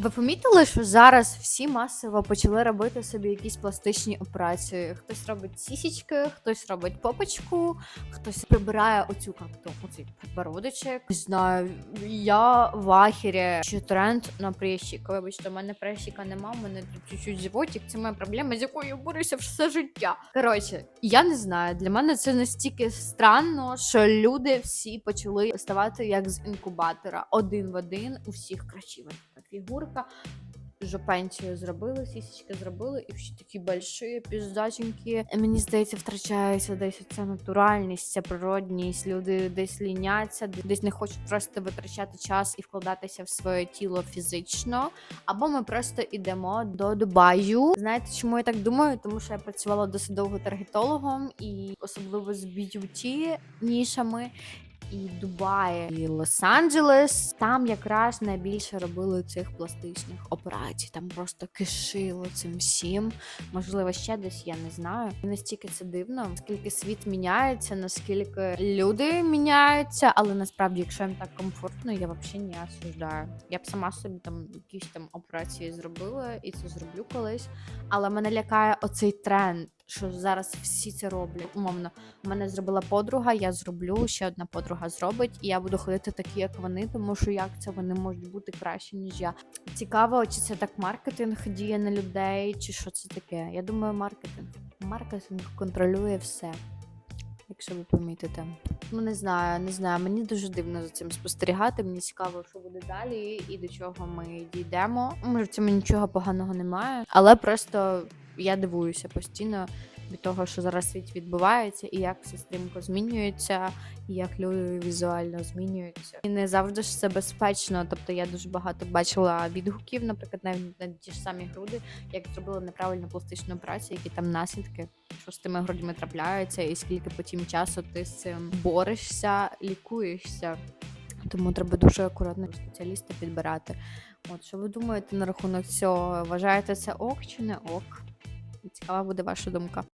Ви помітили, що зараз всі масово почали робити собі якісь пластичні операції? Хтось робить сісічки, хтось робить попочку, хтось прибирає оцю как-то, оцей подбородочок. Не знаю, я в ахері, що тренд на прищик. Вибачте, у мене прищика нема, у мене тут чуть-чуть животик. Це моя проблема, з якою я борюся все життя. Коротше, я не знаю. Для мене це настільки странно, що люди всі почали ставати як з інкубатора, один в один у всіх красива така фігурка. Жопенцію зробили, сісічки зробили, і всі такі больші, піздаченькі. Мені здається, втрачається десь ця натуральність, ця природність. Люди десь ліняться, десь не хочуть просто витрачати час і вкладатися в своє тіло фізично. Або ми просто йдемо до Дубаю. Знаєте, чому я так думаю? Тому що я працювала досить довго таргетологом, і особливо з б'юті нішами. І Дубаї, і Лос-Анджелес. Там якраз найбільше робили цих пластичних операцій. Там просто кишило цим всім. Можливо, ще десь я не знаю. Настільки це дивно, наскільки світ міняється, наскільки люди міняються. Але насправді, якщо їм так комфортно, я взагалі не осуждаю. Я б сама собі там якісь там операції зробила, і це зроблю колись. Але мене лякає оцей тренд. Що зараз всі це роблять? Умовно, у мене зробила подруга, я зроблю, ще одна подруга зробить, і я буду ходити такі, як вони, тому що як це вони можуть бути краще, ніж я. Цікаво, чи це так маркетинг діє на людей, чи що це таке? Я думаю, маркетинг. Маркетинг контролює все. Якщо ви помітите, ну не знаю, не знаю. Мені дуже дивно за цим спостерігати. Мені цікаво, що буде далі і до чого ми дійдемо. Може, в цьому нічого поганого немає, але просто я дивуюся постійно від того, що зараз в світі відбувається, і як все стрімко змінюється, і як люди візуально змінюються. І не завжди ж це безпечно. Тобто я дуже багато бачила відгуків, наприклад, навіть на ті ж самі груди, як зробили неправильну пластичну операцію, які там наслідки, що з тими грудьми трапляються, і скільки потім часу ти з цим борешся, лікуєшся. Тому треба дуже акуратно спеціаліста підбирати. От що ви думаєте на рахунок цього? Вважаєте це ок чи не ок? Цікава буде ваша думка.